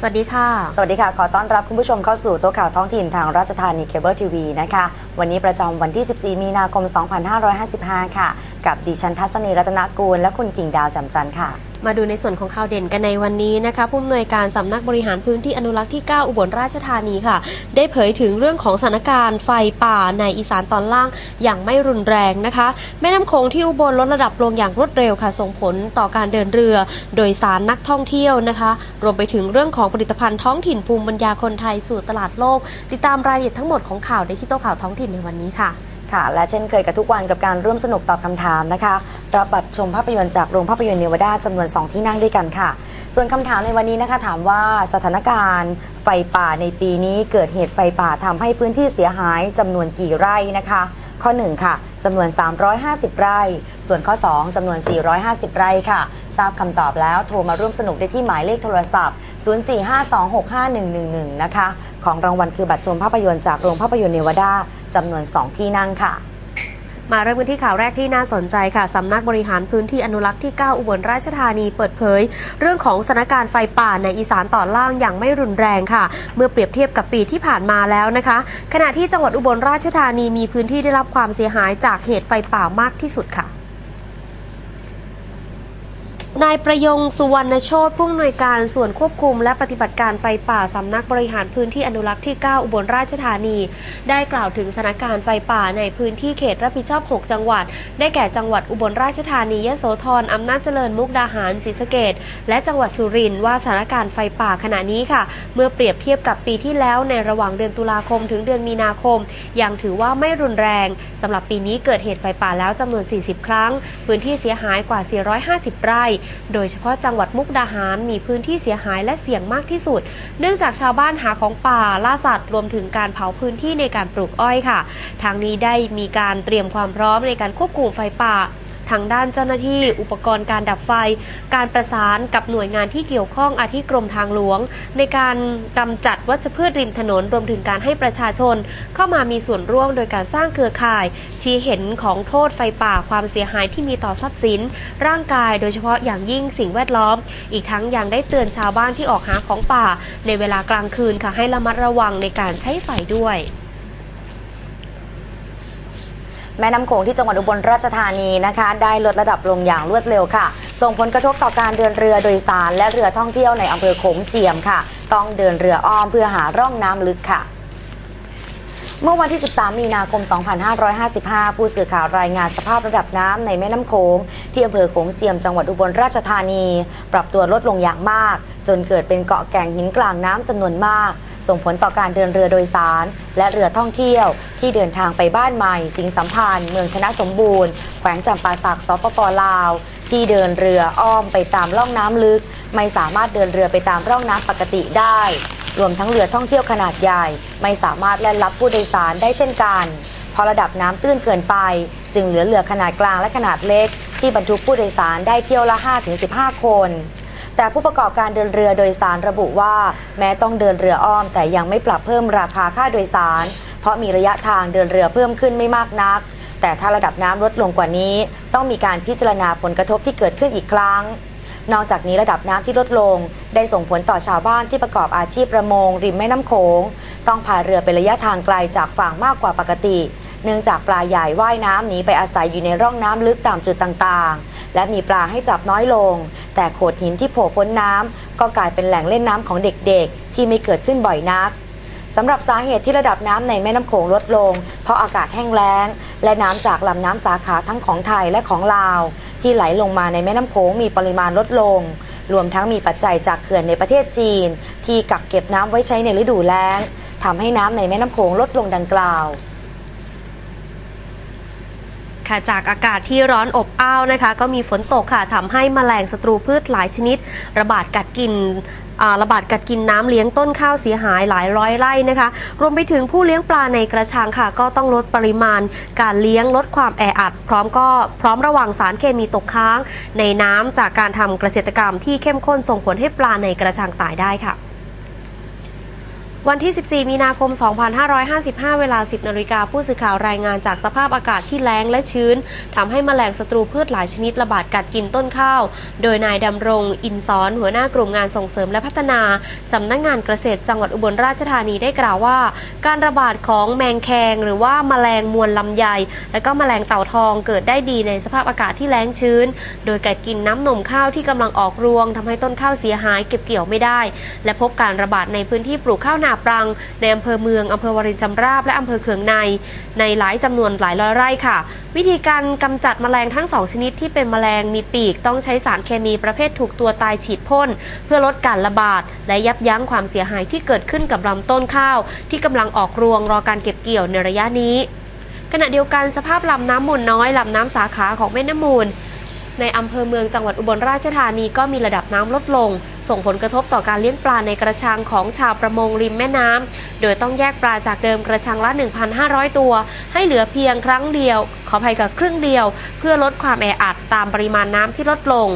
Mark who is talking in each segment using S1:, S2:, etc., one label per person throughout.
S1: สวัสดีค่ะ
S2: สวัสดีค่ะ ขอต้อนรับคุณผู้ชมเข้าสู่ตัวข่าวท้องถิ่นทางราชธานีเคเบิลทีวีนะคะ วันนี้ประจำวันที่ 14 มีนาคม 2555 ค่ะ กับดิฉันทัศนีรัตนกูลและคุณกิ่งดาวจำจันทร์ค่ะ
S1: มาดูในส่วนของข่าวเด่นกันในวันนี้นะคะผู้อำนวยการสำนักบริหารพื้นที่อนุรักษ์ที่ 9 อุบลราชธานีค่ะ ได้เผยถึงเรื่องของสถานการณ์ไฟป่าในอีสานตอนล่างอย่างไม่รุนแรงนะคะ แม่น้ำโขงที่อุบลลดระดับลงอย่างรวดเร็วค่ะ ส่งผลต่อการเดินเรือ โดยสารนักท่องเที่ยวนะคะ รวมไปถึงเรื่องของผลิตภัณฑ์ท้องถิ่นภูมิปัญญาคนไทยสู่ตลาดโลก ติดตามรายละเอียดทั้งหมดของข่าวได้ที่โต๊ะข่าวท้องถิ่นในวันนี้ค่ะ
S2: ค่ะ และเช่นเคยกับทุกวันกับการร่วมสนุกตอบคำถามนะคะ รับบัตรชมภาพยนตร์จากโรงภาพยนตร์เนวาดาจำนวน 2 ที่นั่งด้วยกันค่ะ ส่วนคำถามในวันนี้นะคะ ถามว่าสถานการณ์ไฟป่าในปีนี้เกิดเหตุไฟป่าทำให้พื้นที่เสียหายจำนวนกี่ไร่นะคะ ข้อ 1 ค่ะจำนวน 350 ไร่ ส่วนข้อ 2จำนวน 450 ไร่ค่ะ ทราบคำตอบแล้วโทรมาร่วมสนุกได้ที่หมายเลขโทรศัพท์ 0452651111นะคะ ของรางวัลคือบัตรชมภาพยนตร์จากโรงภาพยนตร์เนวาดา จำนวน 2 ที่นั่งค่ะ
S1: มาเริ่มกันที่ข่าวแรกที่น่าสนใจค่ะสำนักบริหารพื้นที่อนุรักษ์ที่ 9 อุบลราชธานีเปิดเผย เรื่องของสถานการณ์ไฟป่าในอีสานตอล่างอย่างไม่รุนแรงค่ะ เมื่อเปรียบเทียบกับปีที่ผ่านมาแล้วนะคะ ขณะที่จังหวัดอุบลราชธานีมีพื้นที่ได้รับความเสียหายจากเหตุไฟป่ามากที่สุดค่ะ นายประยงสุวรรณโชตผู้อำนวยการส่วนควบคุม และปฏิบัติการไฟป่าสำนักบริหารพื้นที่อนุรักษ์ที่ 9 อุบลราชธานี ได้กล่าวถึงสถานการณ์ไฟป่าในพื้นที่เขตรับผิดชอบ 6 จังหวัด ได้แก่จังหวัดอุบลราชธานียะโสธรอำนาจเจริญมุกดาหารศรีสะเกดและจังหวัดสุรินทร์ว่าสถานการณ์ไฟป่าขณะนี้ค่ะ เมื่อเปรียบเทียบกับปีที่แล้วในระหว่างเดือนตุลาคมถึงเดือนมีนาคม ยังถือว่าไม่รุนแรงสำหรับปีนี้เกิดเหตุไฟป่าแล้วจำนวน 40 ครั้ง พื้นที่เสียหายกว่า 450 ไร่โดยเฉพาะจังหวัดมุกดาหารมีพื้นที่เสียหายและเสี่ยงมากที่สุด เนื่องจากชาวบ้านหาของป่าล่าสัตว์รวมถึงการเผาพื้นที่ในการปลูกอ้อยค่ะ ทางนี้ได้มีการเตรียมความพร้อมในการควบคุมไฟป่า ทางด้านเจ้าหน้าที่ อุปกรณ์การดับไฟ การประสานกับหน่วยงานที่เกี่ยวข้องอาทิกรมทางหลวง ในการกำจัดวัชพืชริมถนนรวมถึงการให้ประชาชน เข้ามามีส่วนร่วมโดยการสร้างเครือข่าย ชี้เห็นของโทษไฟป่าความเสียหายที่มีต่อทรัพย์สิน ร่างกายโดยเฉพาะอย่างยิ่งสิ่งแวดล้อม อีกทั้งยังได้เตือนชาวบ้านที่ออกหาของป่า ในเวลากลางคืนค่ะให้ระมัดระวังในการใช้ไฟด้วย
S2: แม่น้ำโขงที่จังหวัดอุบลราชธานีนะคะ ได้ลดระดับลงอย่างรวดเร็วค่ะ ส่งผลกระทบต่อการเดินเรือโดยสาร และเรือท่องเที่ยวในอำเภอโขงเจียมค่ะ ต้องเดินเรืออ้อมเพื่อหาร่องน้ำลึกค่ะเมื่อวันที่ 13 มีนาคม 2555 ผู้สื่อข่าวรายงานสภาพระดับน้ำในแม่น้ำโขงที่อำเภอโขงเจียมจังหวัดอุบลราชธานี ปรับตัวลดลงอย่างมาก จนเกิดเป็นเกาะแก่งหินกลางน้ำจำนวนมาก ส่งผลต่อการเดินเรือโดยสาร และเรือท่องเที่ยว ที่เดินทางไปบ้านใหม่ สิงห์สัมพันธ์ เมืองชนะสมบูรณ์ แขวงจำปาสักสปปลาว ที่เดินเรืออ้อมไปตามร่องน้ำลึก ไม่สามารถเดินเรือไปตามร่องน้ำปกติได้ รวมทั้งเรือท่องเที่ยวขนาดใหญ่ ไม่สามารถแล่นรับผู้โดยสารได้เช่นกันเพราะระดับน้ำตื้นเกินไป จึงเหลือเรือขนาดกลางและขนาดเล็ก ที่บรรทุกผู้โดยสารได้เที่ยวละ 5-15 คน แต่ผู้ประกอบการเดินเรือโดยสารระบุว่า แม้ต้องเดินเรืออ้อม แต่ยังไม่ปรับเพิ่มราคาค่าโดยสาร เพราะมีระยะทางเดินเรือเพิ่มขึ้นไม่มากนัก แต่ถ้าระดับน้ำลดลงกว่านี้ ต้องมีการพิจารณาผลกระทบที่เกิดขึ้นอีกครั้งนอกจากนี้ระดับน้ำที่ลดลง ได้ส่งผลต่อชาวบ้านที่ประกอบอาชีพประมง ริมแม่น้ำโขง ต้องพายเรือเป็นระยะทางไกลจากฝั่งมากกว่าปกติ เนื่องจากปลาใหญ่ว่ายน้ำหนีไปอาศัยอยู่ในร่องน้ำลึกตามจุดต่างๆ และมีปลาให้จับน้อยลง แต่โขดหินที่โผล่พ้นน้ำก็กลายเป็นแหล่งเล่นน้ำของเด็กๆ ที่ไม่เกิดขึ้นบ่อยนักสำหรับสาเหตุที่ระดับน้ำในแม่น้ำโขงลดลง เพราะอากาศแห้งแล้ง และน้ำจากลำน้ำสาขาทั้งของไทยและของลาว ที่ไหลลงมาในแม่น้ำโขงมีปริมาณลดลง รวมทั้งมีปัจจัยจากเขื่อนในประเทศจีน ที่กักเก็บน้ำไว้ใช้ในฤดูแล้งทำให้น้ำในแม่น้ำโขงลดลงดังกล่าว
S1: ค่ะจากอากาศที่ร้อนอบอ้าวนะคะ ก็มีฝนตกค่ะทำให้แมลงศัตรูพืชหลายชนิด ระบาดกัดกินระบาดกัดกินน้ำเลี้ยงต้นข้าวเสียหายหลายร้อยไร่นะคะ รวมไปถึงผู้เลี้ยงปลาในกระชังค่ะ ก็ต้องลดปริมาณ การเลี้ยงลดความแออัด พร้อมก็พร้อมระวังสารเคมีตกค้าง ในน้ำจากการทำเกษตรกรรมที่เข้มข้นส่งผลให้ปลาในกระชังตายได้ค่ะ วันที่ 14 มีนาคม 2555 เวลา 10นาฬิกาผู้สื่อข่าวรายงานจากสภาพอากาศที่แล้งและชื้นทำให้แมลงศัตรูพืชหลายชนิดระบาดกัดกินต้นข้าว โดยนายดำรง อินสอน หัวหน้ากลุ่มงานส่งเสริมและพัฒนาสำนักงานเกษตรจังหวัดอุบลราชธานีได้กล่าวว่า การระบาดของแมงแคง หรือว่าแมลงมวลลำไย และก็แมลงเต่าทองเกิดได้ดีในสภาพอากาศที่แล้งชื้น โดยกัดกินน้ำนมข้าวที่กำลังออกรวงทำให้ต้นข้าวเสียหายเก็บเกี่ยวไม่ได้ และพบการระบาดในพื้นที่ปลูกข้าวนาปรัง ในอำเภอเมืองอำเภอวารินชำราบและอำเภอเขืองใน ในหลายจำนวนหลายร้อยไร่ค่ะ วิธีการกำจัดแมลงทั้งสองชนิดที่เป็นแมลงมีปีก ต้องใช้สารเคมีประเภทถูกตัวตายฉีดพ่น เพื่อลดการระบาด และยับยั้งความเสียหายที่เกิดขึ้นกับลำต้นข้าว ที่กำลังออกรวงรอการเก็บเกี่ยวในระยะนี้ ขณะเดียวกันสภาพลำน้ำมูลน้อยลำน้ำสาขาของแม่น้ำมูล ในอำเภอเมืองจังหวัดอุบลราชธานีก็มีระดับน้ำลดลง ส่งผลกระทบต่อการเลี้ยงปลาในกระชังของชาวประมงริมแม่น้ำโดยต้องแยกปลาจากเดิมกระชังละ 1,500 ตัว ให้เหลือเพียงครั้งเดียว ขออภัยกับครึ่งเดียว เพื่อลดความแออัดตามปริมาณน้ำที่ลดลง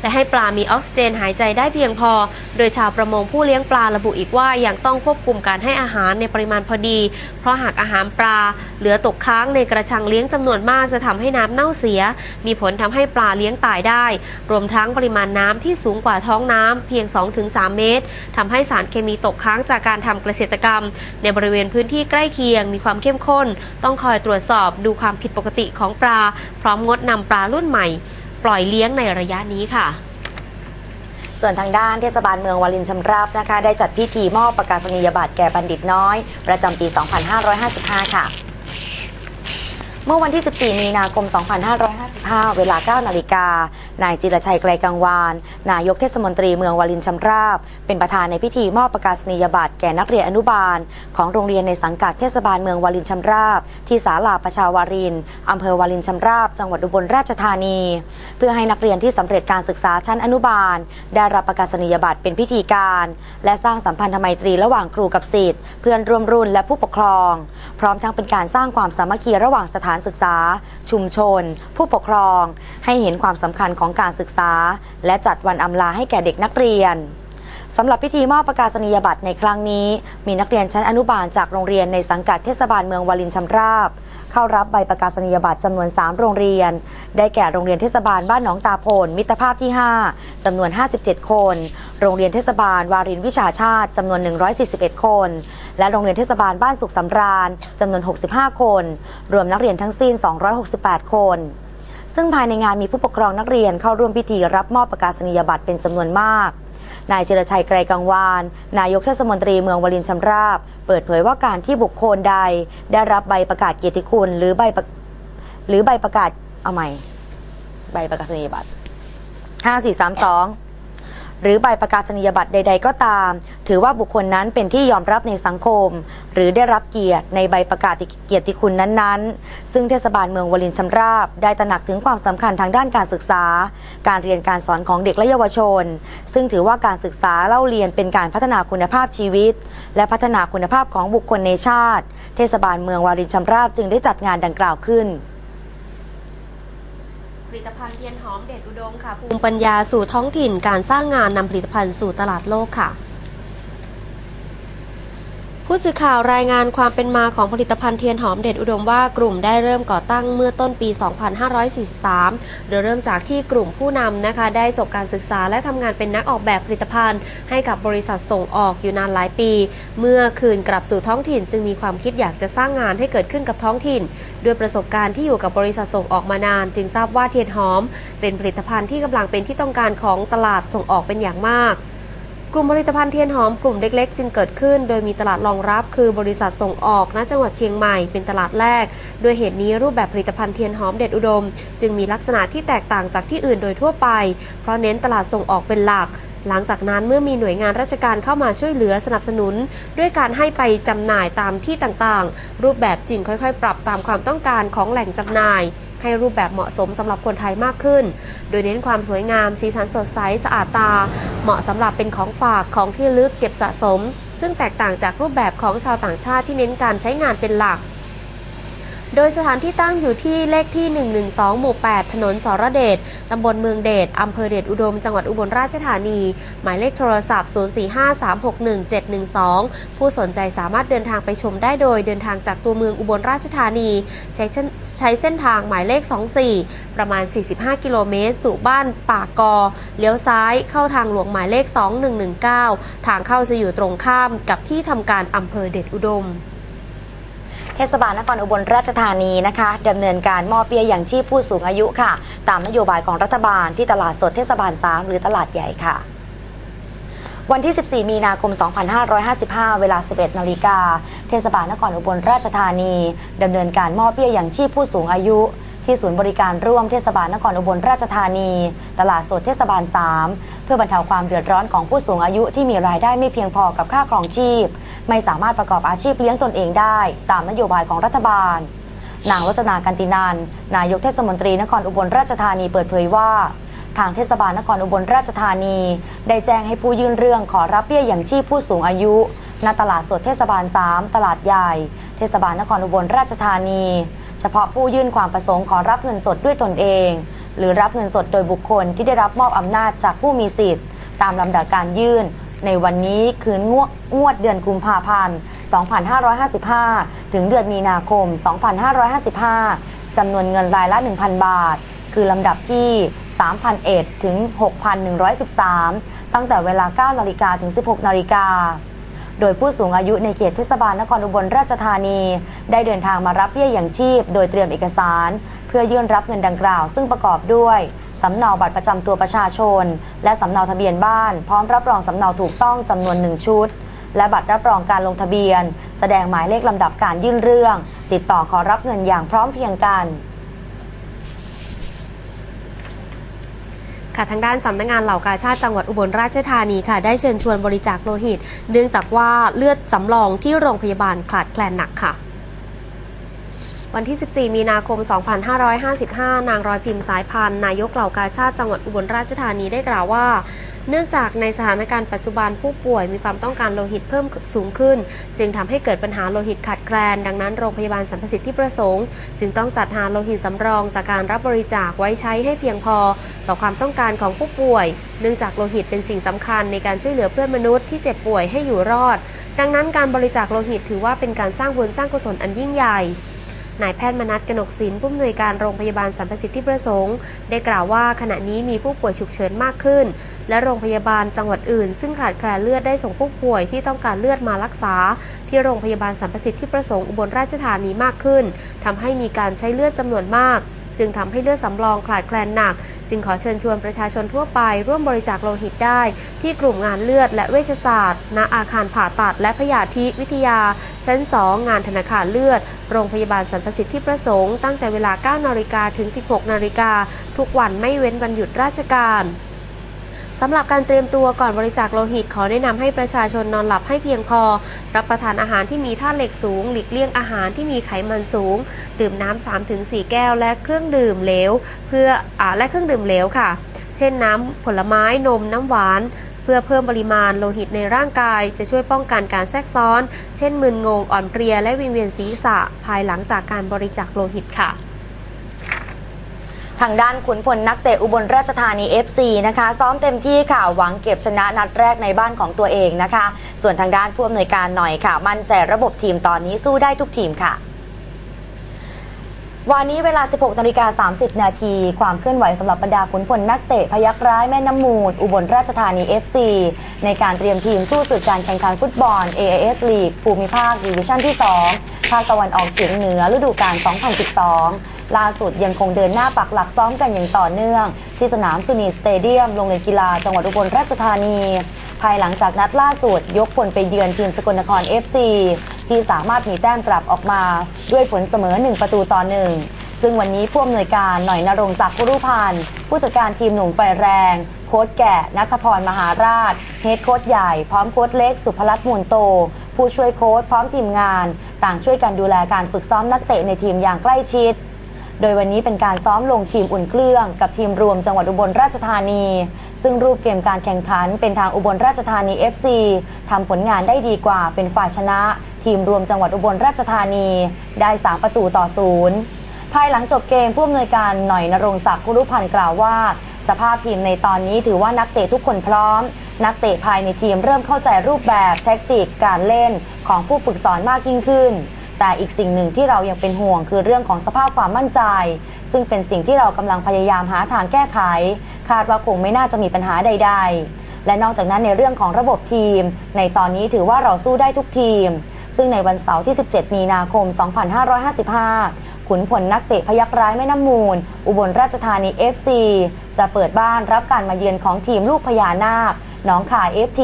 S1: และให้ปลามีออกซิเจนหายใจได้เพียงพอ โดยชาวประมงผู้เลี้ยงปลาระบุอีกว่ายังต้องควบคุมการให้อาหารในปริมาณพอดี เพราะหากอาหารปลา เหลือตกค้างในกระชังเลี้ยงจำนวนมากจะทำให้น้ำเน่าเสีย มีผลทำให้ปลาเลี้ยงตายได้ รวมทั้งปริมาณน้ำที่สูงกว่าท้องน้ำเพียง 2-3 เมตรทำให้สารเคมีตกค้างจากการทำเกษตรกรรม ในบริเวณพื้นที่ใกล้เคียง มีความเข้มข้น ต้องคอยตรวจสอบดูความผิดปกติของปลา พร้อมงดนำปลารุ่นใหม่ ปล่อยเลี้ยงในระยะนี้ค่ะ
S2: ส่วนทางด้านเทศบาลเมืองวารินชำราบนะคะ ได้จัดพิธีมอบประกาศนียบัตรแก่บัณฑิตน้อย ประจำปี 2555 ค่ะ มื่อวันที่ 14 มีนาคม 2555 เวลา 9 นาฬิกา นายจิรชัยไกลกังวาน นายกเทศมนตรีเมืองวารินชำราบ เป็นประธานในพิธีมอบประกาศนียบัตรแก่นักเรียนอนุบาล ของโรงเรียนในสังกัดเทศบาลเมืองวารินชำราบ ที่ศาลาประชาวารินอำเภอวารินชำราบ จังหวัดอุบลราชธานี เพื่อให้นักเรียนที่สำเร็จการศึกษาชั้นอนุบาล ได้รับประกาศนียบัตรเป็นพิธีการ และสร้างสัมพันธไมตรีระหว่างครูกับศิษย์เพื่อนร่วมรุ่นและผู้ปกครอง พร้อมทั้งเป็นการสร้างความสามัคคีระหว่างสถานศึกษา ชุมชน ผู้ปกครอง ให้เห็นความสำคัญของการศึกษา และจัดวันอำลาให้แก่เด็กนักเรียนสำหรับพิธีมอบประกาศนียบัตรในครั้งนี้ มีนักเรียนชั้นอนุบาลจากโรงเรียนในสังกัดเทศบาลเมืองวารินชำราบ เข้ารับใบประกาศนียบัตรจำนวน 3 โรงเรียน ได้แก่โรงเรียนเทศบาลบ้านหนองตาโพนมิตรภาพที่ 5จำนวน 57 คน โรงเรียนเทศบาลวารินวิชาชาติจำนวน 141 คน และโรงเรียนเทศบาลบ้านสุขสำราญจำนวน 65 คน รวมนักเรียนทั้งสิ้น 268 คนซึ่งภายในงานมีผู้ปกครองนักเรียนเข้าร่วมพิธีรับมอบประกาศนียบัตรเป็นจำนวนมาก นายเจรชัยไกรกังวาน นายกเทศมนตรีเมืองวลินชำราบ เปิดเผยว่าการที่บุคคลใด ได้รับใบประกาศเกียรติคุณ หรือใบหรือใบประกาศเอาใหม่ ใบประกาศนียบัตร 5432 หรือใบประกาศนียบัตรใด ๆ ก็ตาม ถือว่าบุคคลนั้นเป็นที่ยอมรับในสังคม หรือได้รับเกียรติในใบประกาศเกียรติคุณนั้นๆ ซึ่งเทศบาลเมืองวลินชำราบ ได้ตระหนักถึงความสำคัญทางด้านการศึกษา การเรียนการสอนของเด็กและเยาวชน ซึ่งถือว่าการศึกษาเล่าเรียนเป็นการพัฒนาคุณภาพชีวิต และพัฒนาคุณภาพของบุคคลในชาติ เทศบาลเมืองวารินชำราบจึงได้จัดงานดังกล่าวขึ้น
S1: ผลิตภัณฑ์เทียนหอมเด็ดอุดมค่ะภูมิปัญญาสู่ท้องถิ่นการสร้างงานนำผลิตภัณฑ์สู่ตลาดโลกค่ะ ผู้สื่อข่าวรายงานความเป็นมาของผลิตภัณฑ์เทียนหอมเด็ดอุดมว่ากลุ่มได้เริ่มก่อตั้งเมื่อต้นปี 2543 โดยเริ่มจากที่กลุ่มผู้นำนะคะ ได้จบการศึกษาและทำงานเป็นนักออกแบบผลิตภัณฑ์ ให้กับบริษัทส่งออกอยู่นานหลายปี เมื่อคืนกลับสู่ท้องถิ่น จึงมีความคิดอยากจะสร้างงานให้เกิดขึ้นกับท้องถิ่น ด้วยประสบการณ์ที่อยู่กับบริษัทส่งออกมานาน จึงทราบว่าเทียนหอม เป็นผลิตภัณฑ์ที่กำลังเป็นที่ต้องการของตลาดส่งออกเป็นอย่างมาก กลุ่มผลิตภัณฑ์เทียนหอมกลุ่มเล็กๆ จึงเกิดขึ้น โดยมีตลาดรองรับคือบริษัทส่งออกณจังหวัดเชียงใหม่เป็นตลาดแรกโดยเหตุนี้รูปแบบผลิตภัณฑ์เทียนหอมเด็ดอุดม จึงมีลักษณะที่แตกต่างจากที่อื่นโดยทั่วไป เพราะเน้นตลาดส่งออกเป็นหลักหลังจากนั้นเมื่อมีหน่วยงานราชการเข้ามาช่วยเหลือสนับสนุน ด้วยการให้ไปจำหน่ายตามที่ต่างๆ รูปแบบจึงค่อยๆ ปรับตามความต้องการของแหล่งจำหน่าย ให้รูปแบบเหมาะสมสำหรับคนไทยมากขึ้น โดยเน้นความสวยงาม สีสันสดใสสะอาดตา เหมาะสำหรับเป็นของฝากของที่ลึกเก็บสะสม ซึ่งแตกต่างจากรูปแบบของชาวต่างชาติที่เน้นการใช้งานเป็นหลัก โดยสถานที่ตั้งอยู่ที่เลขที่ 112 หมู่ 8 ถนนสรเดช ตำบลเมืองเดช อำเภอเดชอุดม จังหวัดอุบลราชธานี หมายเลขโทรศัพท์ 045361712 ผู้สนใจสามารถเดินทางไปชมได้โดยเดินทางจากตัวเมืองอุบลราชธานี ใช้ใช้เส้นทางหมายเลข 24 ประมาณ 45 กิโลเมตร สู่บ้านป่ากอ เลี้ยวซ้ายเข้าทางหลวงหมายเลข 2119 ทางเข้าจะอยู่ตรงข้ามกับที่ทำการอำเภอเดชอุดม
S2: ทศบาลนครอุบลราชธานีนะคะดำเนินการมอบเบี้ยอย่างชีพผู้สูงอายุค่ะ ตามนโยบายของรัฐบาลที่ตลาดสดเทศบาล 3 หรือตลาดใหญ่ค่ะ วันที่ 14 มีนาคม 2555 เวลา 11 นาฬิกา เทศบาลนครอุบลราชธานีดำเนินการมอบเบี้ยอย่างชีพผู้สูงอายุ ที่ศูนย์บริการร่วมเทศบาลนครอุบลราชธานี ตลาดสดเทศบาล 3 เพื่อบรรเทาความเดือดร้อนของผู้สูงอายุที่มีรายได้ไม่เพียงพอกับค่าครองชีพ ไม่สามารถประกอบอาชีพเลี้ยงตนเองได้ ตามนโยบายของรัฐบาล นางรจนากันตินันนายกเทศมนตรีนครอุบลราชธานีเปิดเผยว่าทางเทศบาลนครอุบลราชธานี ได้แจ้งให้ผู้ยื่นเรื่องขอรับเบี้ยอย่างชีพผู้สูงอายุณตลาดสดเทศบาล 3 ตลาดใหญ่ เทศบาลนครอุบลราชธานี เฉพาะผู้ยื่นความประสงค์ขอรับเงินสดด้วยตนเอง หรือรับเงินสดโดยบุคคลที่ได้รับมอบอำนาจจากผู้มีสิทธิ์ ตามลำดับการยื่น ในวันนี้คืนงวดงวดเดือนกุมภาพันธ์ 2555 ถึงเดือนมีนาคม 2555 จำนวนเงินรายละ 1,000 บาท คือลำดับที่ 3,001 ถึง 6,113 ตั้งแต่เวลา 9 นาฬิกาถึง 16 นาฬิกา โดยผู้สูงอายุในเขตเทศบาลนครอุบลราชธานี ได้เดินทางมารับเบี้ยอย่างชีพ โดยเตรียมเอกสาร เพื่อยื่นรับเงินดังกล่าว ซึ่งประกอบด้วยสำเนาบัตรประจำตัวประชาชน และสำเนาทะเบียนบ้าน พร้อมรับรองสำเนาถูกต้องจำนวนหนึ่งชุด และบัตรรับรองการลงทะเบียน แสดงหมายเลขลำดับการยื่นเรื่อง ติดต่อขอรับเงินอย่างพร้อมเพรียงกัน
S1: ค่ะทางด้านสำนักงานเหล่ากาชาติจังหวัดอุบลราชธานีค่ะ ได้เชิญชวนบริจาคโลหิต เนื่องจากว่าเลือดสำรองที่โรงพยาบาลขาดแคลนหนักค่ะวันที่ 14 มีนาคม 2555 นางรอยพิมพ์สายพันธ์นายกเหล่ากาชาติจังหวัดอุบลราชธานีได้กล่าวว่า เนื่องจากในสถานการณ์ปัจจุบันผู้ป่วยมีความต้องการโลหิตเพิ่มสูงขึ้น จึงทำให้เกิดปัญหาโลหิตขาดแคลน ดังนั้นโรงพยาบาลสรรพสิทธิประสงค์ จึงต้องจัดหาโลหิตสำรองจากการรับบริจาคไว้ใช้ให้เพียงพอ ต่อความต้องการของผู้ป่วย เนื่องจากโลหิตเป็นสิ่งสำคัญในการช่วยเหลือเพื่อนมนุษย์ที่เจ็บป่วยให้อยู่รอด ดังนั้นการบริจาคโลหิตถือว่าเป็นการสร้างบุญสร้างกุศลอันยิ่งใหญ่ นายแพทย์มนัสกนกศิลป์ผู้อำนวยการโรงพยาบาลสรรพสิทธิประสงค์ ได้กล่าวว่าขณะนี้มีผู้ป่วยฉุกเฉินมากขึ้น และโรงพยาบาลจังหวัดอื่น ซึ่งขาดแคลนเลือดได้ส่งผู้ป่วยที่ต้องการเลือดมารักษา ที่โรงพยาบาลสรรพสิทธิประสงค์อุบลราชธานีมากขึ้นทำให้มีการใช้เลือดจำนวนมาก จึงทำให้เลือดสำรองขาดแคลนหนัก จึงขอเชิญชวนประชาชนทั่วไปร่วมบริจาคโลหิตได้ ที่กลุ่มงานเลือดและเวชศาสตร์ ณอาคารผ่าตัดและพยาธิวิทยา ชั้น 2 งานธนาคารเลือด โรงพยาบาลสรรพสิทธิประสงค์ตั้งแต่เวลา 9 นาฬิกาถึง 16 นาฬิกาทุกวันไม่เว้นวันหยุดราชการ สำหรับการเตรียมตัวก่อนบริจาคโลหิต ขอแนะนำให้ประชาชนนอนหลับให้เพียงพอ รับประทานอาหารที่มีธาตุเหล็กสูง หลีกเลี่ยงอาหารที่มีไขมันสูง ดื่มน้ำ 3-4 แก้ว และเครื่องดื่มเหลว เพื่ออและเครื่องดื่มเหลวค่ะ เช่นน้ำผลไม้นมน้ำหวานเพื่อเพิ่มปริมาณโลหิตในร่างกาย จะช่วยป้องกันการแทรกซ้อน เช่นมึนงงอ่อนเพลียและวิงเวียนศีรษะภายหลังจากการบริจาคโลหิตค่ะ
S2: ทางด้านขุนพลนักเตะอุบลราชธานี FC นะคะ ซ้อมเต็มที่ค่ะหวังเก็บชนะนัดแรกในบ้านของตัวเองนะคะ ส่วนทางด้านผู้อำนวยการหน่อยค่ะ มั่นใจระบบทีมตอนนี้สู้ได้ทุกทีมค่ะ วันนี้เวลา 16นาฬิกา30 นาที ความเคลื่อนไหวสำหรับบรรดาขุนพลนักเตะพยักร้ายแม่น้ำมูดอุบลราชธานี FC ในการเตรียมทีมสู้ศึกการแข่งขันฟุตบอล AIS League ภูมิภาคดิวิชั่นที่ 2 ภาคตะวันออกเฉียงเหนือฤดูกาล 2012 ล่าสุดยังคงเดินหน้าปักหลักซ้อมกันอย่างต่อเนื่อง ที่สนามสุนีสเตเดียมโรงเรียนกีฬาจังหวัดอุบลราชธานี ภายหลังจากนัดล่าสุด ยกพลไปเยือนทีมสกลนคร FC ที่สามารถมีแต้มกลับออกมาด้วยผลเสมอ 1 ประตูต่อหนึ่งซึ่งวันนี้ผู้อำนวยการหน่อยนรงศักดิ์กุรุพันธ์ผู้จัดการทีมหนุ่มไฟแรง โค้ชแก่นัทพรมหาราชเฮดโค้ชใหญ่พร้อมโค้ชเล็กสุภลัตน์มูลโต ผู้ช่วยโค้ชพร้อมทีมงาน ต่างช่วยกันดูแลการฝึกซ้อมนักเตะในทีมอย่างใกล้ชิด โดยวันนี้เป็นการซ้อมลงทีมอุ่นเครื่อง กับทีมรวมจังหวัดอุบลราชธานี ซึ่งรูปเกมการแข่งขันเป็นทางอุบลราชธานี FC ทำผลงานได้ดีกว่าเป็นฝ่ายชนะ ทีมรวมจังหวัดอุบลราชธานี ได้ 3 ประตูต่อศูนย์ภายหลังจบเกมผู้อำนวยการหน่อยนรงศักดิ์คุรุพันธ์กล่าวว่า สภาพทีมในตอนนี้ถือว่านักเตะทุกคนพร้อม นักเตะภายในทีมเริ่มเข้าใจรูปแบบแทคติกการเล่นของผู้ฝึกสอนมากยิ่งขึ้น แต่อีกสิ่งหนึ่งที่เรายังเป็นห่วง คือเรื่องของสภาพความมั่นใจ ซึ่งเป็นสิ่งที่เรากำลังพยายามหาทางแก้ไข คาดว่าคงไม่น่าจะมีปัญหาใด ๆ และนอกจากนั้นในเรื่องของระบบทีม ในตอนนี้ถือว่าเราสู้ได้ทุกทีม ซึ่งในวันเสาร์ที่ 17 มีนาคม 2555 ขุนพลนักเตะพยักร้ายแม่น้ำมูล อุบลราชธานี FC จะเปิดบ้านรับการมาเยือนของทีมลูกพญานาค หนองขาย FT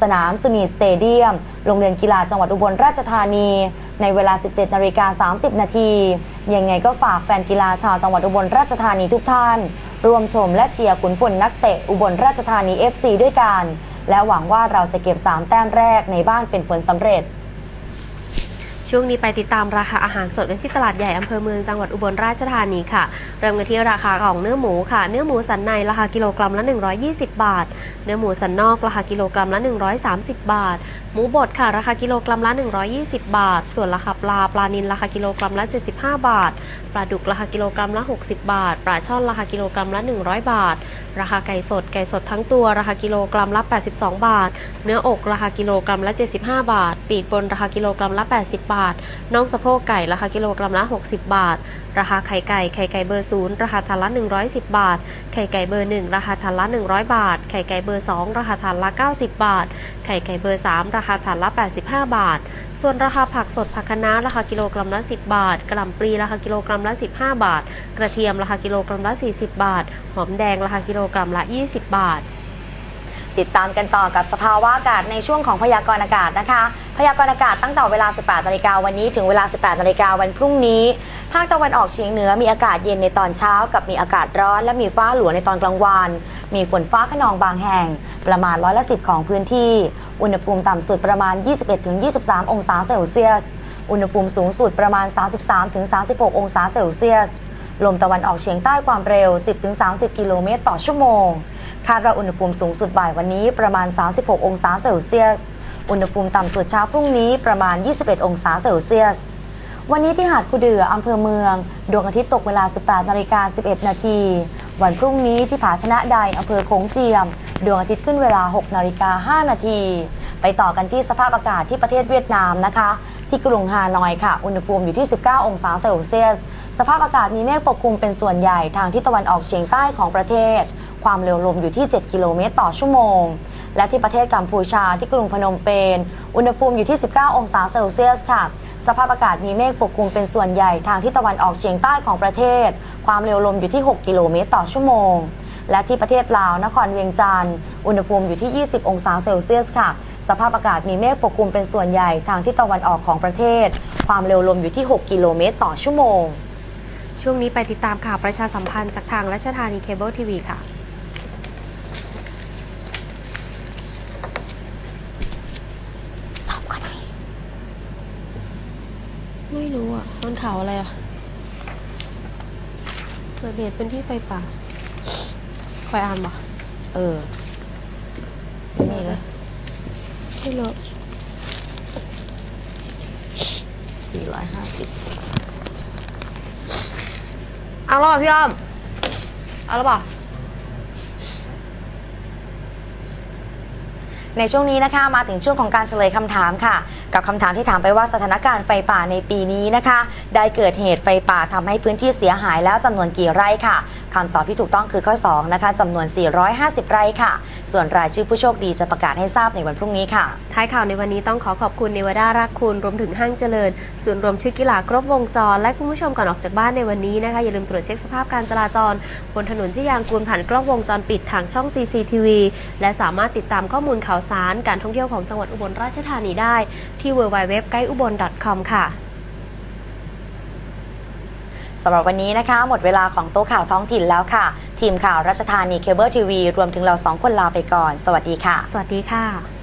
S2: สนามสุนีสเตเดียม โรงเรียนกีฬาจังหวัดอุบลราชธานี ในเวลา 17นาฬิกา30 นาที ยังไงก็ฝากแฟนกีฬาชาวจังหวัดอุบลราชธานีทุกท่าน ร่วมชมและเชียร์ขุนพลนักเตะอุบลราชธานี FC ด้วยกัน และหวังว่าเราจะเก็บ 3 แต้มแรกในบ้านเป็นผลสำเร็จ
S1: ช่วงนี้ไปติดตามราคาอาหารสดกันที่ตลาดใหญ่อำเภอเมืองจังหวัดอุบลราชธานีค่ะ เริ่มกันที่ราคาของเนื้อหมูค่ะ เนื้อหมูสันในราคากิโลกรัมละ 120 บาท เนื้อหมูสันนอกราคากิโลกรัมละ 130 บาท หมูบดค่ะราคากิโลกรัมละ 120 บาท ส่วนราคาปลาปลานิลราคากิโลกรัมละ 75 บาท ปลาดุกราคากิโลกรัมละ 60 บาท ปลาช่อนราคากิโลกรัมละ 100 บาท ราคาไก่สดไก่สดทั้งตัวราคากิโลกรัมละ 82 บาท เนื้ออกราคากิโลกรัมละ 75 บาท ปีกบนราคากิโลกรัมละ 80 บาทน่องสะโพกไก่ราคากิโลกรัมละ 60 บาท ราคาไข่ไก่ ไข่ไก่เบอร์ศูนย์ราคาทันละ110 บาท ไข่ไก่เบอร์1ราคาทันละ 100 บาท ไข่ไก่เบอร์2ราคาทันละ 90 บาท ไข่ไก่เบอร์3ราคาทันละ 85 บาท ส่วนราคาผักสดผักคะน้าราคากิโลกรัมละ 10 บาท กระหล่ำปลีราคากิโลกรัมละ 15 บาท กระเทียมราคากิโลกรัมละ 40 บาท หอมแดงราคากิโลกรัมละ 20 บาท
S2: ติดตามกันต่อกับสภาวะอากาศในช่วงของพยากรณ์อากาศนะคะ พยากรณ์อากาศตั้งแต่เวลา 18นาฬิกาวันนี้ถึงเวลา 18นาฬิกาวันพรุ่งนี้ ภาคตะวันออกเฉียงเหนือมีอากาศเย็นในตอนเช้า กับมีอากาศร้อน และมีฟ้าหลวในตอนกลางวัน มีฝนฟ้าขนองบางแห่ง ประมาณร้อยละสิของพื้นที่ อุณหภูมิต่ำสุดประมาณ 21-23 องศาเซลเซียส อุณหภูมิสูงสุดประมาณ 33-36 องศาเซลเซียส ลมตะวันออกเฉียงใต้ความเร็ว 10-30 กิโลเมตรต่อชั่วโมง คาดว่าอุณหภูมิสูงสุดบ่ายวันนี้ประมาณ 36 องศาเซลเซียส อุณหภูมิต่ำสุดเช้าพรุ่งนี้ประมาณ 21 องศาเซลเซียส วันนี้ที่หาดคูเดืออำเภอเมือง ดวงอาทิตย์ตกเวลา 18นาฬิกา11 นาทีวันพรุ่งนี้ที่ผาชนะใดอำเภอโขงเจียม ดวงอาทิตย์ขึ้นเวลา 6นาฬิกา5นาทีไปต่อกันที่สภาพอากาศที่ประเทศเวียดนามนะคะ ที่กรุงฮานอยค่ะ อุณหภูมิอยู่ที่ 19 องศาเซลเซียส สภาพอากาศมีเมฆปกคลุมเป็นส่วนใหญ่ทางทิศตะวันออกเฉียงใต้ของประเทศ ความเร็วลมอยู่ที่ 7 กิโลเมตรต่อชั่วโมง และที่ประเทศกัมพูชาที่กรุงพนมเปญอุณหภูมิอยู่ที่ 19 องศาเซลเซียสค่ะ สภาพอากาศมีเมฆปกคลุมเป็นส่วนใหญ่ทางทิศตะวันออกเฉียงใต้ของประเทศ ความเร็วลมอยู่ที่ 6 กิโลเมตรต่อชั่วโมง และที่ประเทศลาวนครเวียงจันทร์อุณหภูมิอยู่ที่ 20 องศาเซลเซียสค่ะสภาพอากาศมีเมฆปกคลุมเป็นส่วนใหญ่ทางทิศตะวันออกของประเทศ ความเร็วลมอยู่ที่ 6 กิโลเมตรต่อชั่วโมง
S1: ช่วงนี้ไปติดตามข่าวประชาสัมพันธ์จากทางรัชธานีเคเบิลทีวีค่ะ
S2: ตอบกันไหน
S1: ไม่ รู้อะต้นข่าวอะไรอะเกิดเหตุเป็นที่ไฟป่าคอยอ่านบ่
S2: เออไม่มีเลย
S1: ไม่รู้
S2: 450
S1: เอาแล้วเปล่าพี่อ้อม เอาแล้วเปล่
S2: ในช่วงนี้นะคะมาถึงช่วงของการเฉลยคำถามค่ะ กับคำถามที่ถามไปว่าสถานการณ์ไฟป่าในปีนี้นะคะ ได้เกิดเหตุไฟป่าทำให้พื้นที่เสียหายแล้วจำนวนกี่ไร่ค่ะ คำตอบที่ถูกต้องคือข้อ 2 นะคะจำนวน 450 ไร่ค่ะ ส่วนรายชื่อผู้โชคดีจะประกาศให้ทราบในวันพรุ่งนี้ค่ะ
S1: ท้ายข่าวในวันนี้ต้องขอขอบคุณเนวดารักคุณ รวมถึงห้างเจริญ ศูนย์รวมชุดกีฬาครบวงจร และคุณผู้ชมก่อนออกจากบ้านในวันนี้นะคะอย่าลืมตรวจเช็คสภาพการจราจร บนถนนที่ยางกูลผ่านกล้องวงจรปิดทางช่อง CCTV และสามารถติดตามข้อมูลข่าวสารการท่องเที่ยวของจังหวัดอุบลราชธานีได้ ที่ www ไกด์อุบล .com ค่ะำ
S2: หรับวันนี้นะคะ หมดเวลาของโต๊ะข่าวท้องถิ่นแล้วค่ะ ทีมข่าวรัชธานีเคเบิลทีวีรวมถึงเราสองคนลาไปก่อน สวัสดีค่ะ
S1: สวัสดีค่ะ